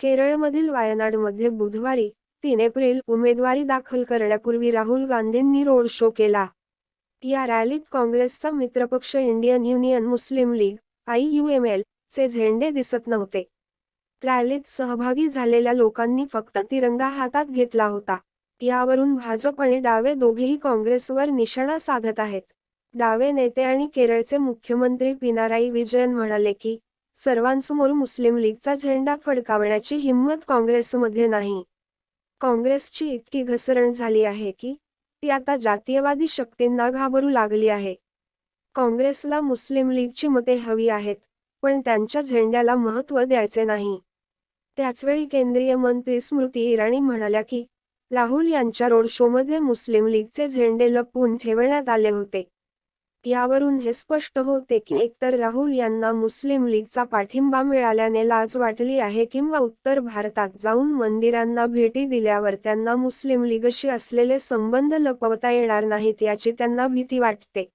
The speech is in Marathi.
केरळमधील वायनाडमध्ये बुधवारी तीन एप्रिल उमेदवारी दाखल करण्यापूर्वी राहुल गांधींनी रोड शो केला. या रॅलीत काँग्रेसचा मित्रपक्ष Indian Union Muslim League I U M L चे झेंडे दिसत नव्हते. रॅलीत सहभागी झालेल्या लोकांनी फक्त तिरंगा हातात घेतला होता. यावरून भाजप आणि डावे दोघेही काँग्रेसवर निशाणा साधत आहेत. डावे नेते आणि केरळचे मुख्यमंत्री पिनाराई विजयन म्हणाले की सर्वांसमोर मुस्लिम लीगचा झेंडा फडकावण्याची हिंमत काँग्रेसमध्ये नाही. काँग्रेसची इतकी घसरण झाली आहे की ती आता जातीयवादी शक्तींना घाबरू लागली आहे. काँग्रेसला मुस्लिम लीगची मते हवी आहेत पण त्यांच्या झेंड्याला महत्त्व द्यायचे नाही. त्याचवेळी केंद्रीय मंत्री स्मृती इराणी म्हणाल्या की राहुल यांच्या रोड शोमध्ये मुस्लिम लीगचे झेंडे लपवून ठेवण्यात आले होते. यावरून हे स्पष्ट होते की एकतर राहुल यांना मुस्लिम लीगचा पाठिंबा मिळाल्याने लाज वाटली आहे किंवा उत्तर भारतात जाऊन मंदिरांना भेटी दिल्यावर त्यांना मुस्लिम लीगशी असलेले संबंध लपवता येणार नाहीत याची त्यांना भीती वाटते.